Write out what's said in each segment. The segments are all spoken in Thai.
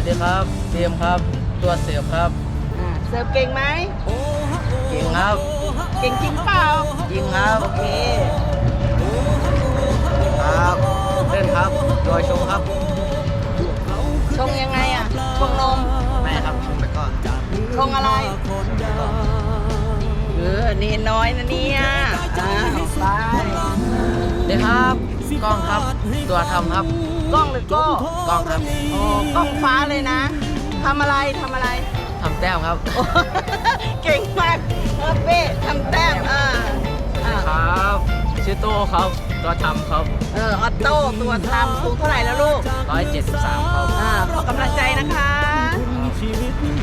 วัสดีครับเบียมครับ ตัวเสียบครับ อ่าเสิร์ฟเก่งไหม เก่งครับ เก่งจริงเปล่า ยิงครับ โอเค ครับเล่นครับตัวชงครับชงยังไงอะ ชงนมไม่ครับชงไปก่อนชงอะไร เออ นี่น้อยนะเนี่ยอ้าวไป เดี๋ยวครับ กล้องครับ ตัวทำครับ กล้องหรือโก้กล้องครับโอ้กล้องฟ้าเลยนะทำอะไรทำอะไร ทำแต้มครับโอ้เก่งมากเออเป้ทำแต้มอ่าอ่าครับชื่อโต้ครับตัวทำครับเออออโต้ตัวทำสูงเท่าไหร่แล้วลูก173ครับอ่าขอกำลังใจนะคะ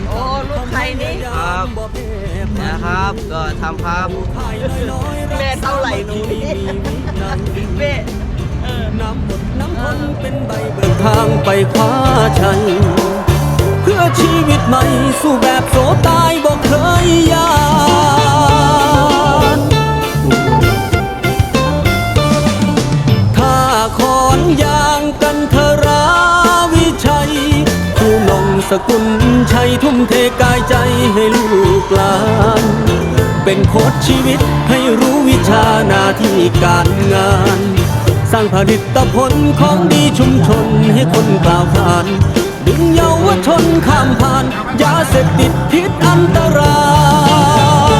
โอ้ลูกใครนี่ครับนะครับก็ทำครับ แม่เท่าไหร่หนูนี่เป้ น้ำหมดน้ำคนเป็นใบเบิกทางไปคว้าชัยเพื่อชีวิตใหม่สู้แบบโสตายบอกเคยยานถ้าขอนยางกันทราวิชัยครูนงสกุลชัยทุ่มเทกายใจให้ลูกหลานเป็นโค้ชชีวิตให้รู้วิชาหน้าที่การงาน สร้างผลิตผลของดีชุมชนให้คนกล่าวขานดึงเยาวชนข้ามผ่าน ยาเสพติดพิษอันตราย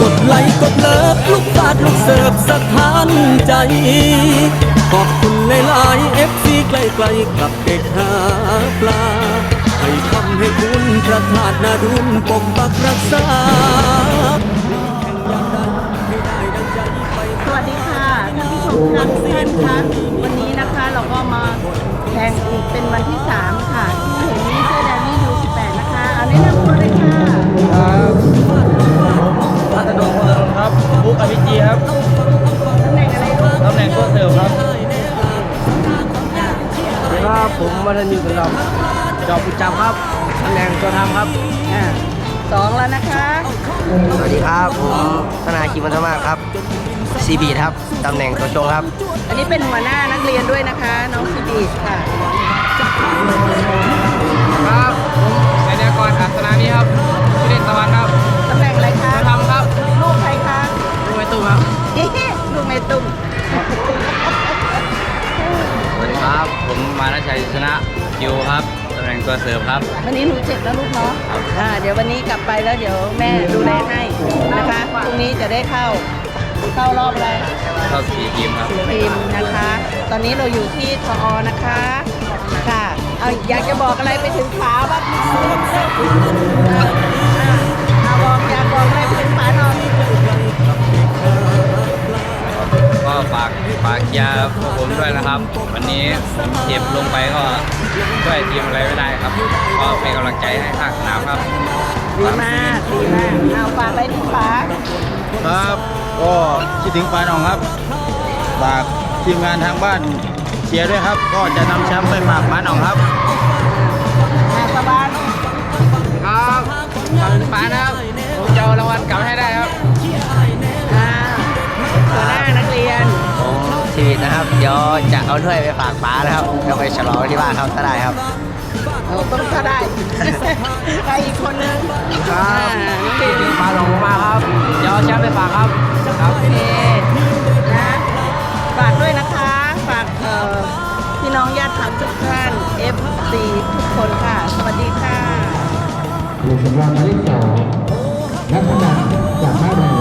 กดไลค์กดเลิฟลูกฟาดลูกเสิร์ฟสถานใจ ขอบคุณหลายๆ FC ใกล้ๆกับเด็กหาปลาให้คำให้คุณพระธาตุนาดุลปกปักรักษา ท่านผู้ชมทุกท่านคะวันนี้นะคะเราก็มาแข่งอีกเป็นวันที่ 3 ค่ะ ที่เห็นนี่เสื้อแดงนี่ยู18 นะคะ เอาแนะนำตัวเลยค่ะครับพัฒนงเมืองครับบุ๊กอภิจีครับตำแหน่งอะไรลูกตำแหน่งตัวเสิร์ฟครับสวัสดีครับผมวัฒนยูสุนทรจอบประจำครับตำแหน่งตัวทำครับอ่าสองแล้วนะคะ สวัสดีครับผมธนาคิมวัฒนมากครับ ซีบีครับ ตำแหน่งตัวชงครับ อันนี้เป็นหัวหน้านักเรียนด้วยนะคะ น้องซีบีค่ะ ครับผมเสนากรอัศนานี้ครับชื่อเล่นตะวันครับตำแหน่งอะไรคะตัวทำครับ ลูกใครคะลูกไม้ตุ้มครับเอ๊ะลูกเมตุ่มสวัสดีครับ ผมมานาชัยชนะยูครับตำแหน่งตัวเสิร์ฟครับ วันนี้หนูเจ็บแล้วลูกเนาะอ่าเดี๋ยววันนี้กลับไปแล้วเดี๋ยวแม่ดูแลให้นะคะพรุ่งนี้จะได้เข้า เข้ารอบอะไรเข้าสี่ทีมครับทีมนะคะ ตอนนี้เราอยู่ที่ทอนะคะ ค่ะ เอาอยากจะบอกอะไรไปถึงฝาบ้างอ่าอ่าเอาบอกอยากบอกอะไรไปถึงฝาหน่อยก็ฝากฝากเชียร์พวกผมด้วยนะครับ วันนี้ผมเจ็บลงไปก็ช่วยทีมอะไรไม่ได้ครับ ก็เป็นกำลังใจให้ข้างสนามครับดีมากดีมากเอาฝากอะไรถึงฝาครับ ก็คิดถึงปาหนองครับฝากทีมงานทางบ้านเชียร์ด้วยครับ ก็จะนำแชมป์ไปฝากปาหนองครับอ่าสบายครับขอบคุณป้านะครับผมจะเอารางวัลกลับให้ได้ครับอ่าหัวหน้านักเรียนผมชีวิตนะครับเดี๋ยวจะเอาถ้วยไปฝากป้านะครับเดี๋ยวไปฉลองที่บ้านครับถ้าได้ครับ เราต้องถ้าได้ ใครอีกคนนึงครับอ่าน้องดีป้าหลงมาครับเดี๋ยวเอาแชมป์ไปฝากครับครับโอเคนะฝากด้วยนะคะ ฝากเอ่อพี่น้องญาติธรรมทุกท่าน FC ทุกคนค่ะ สวัสดีค่ะกลุ่มสำรองหมายเลขสองนักพนันจากท่าแรง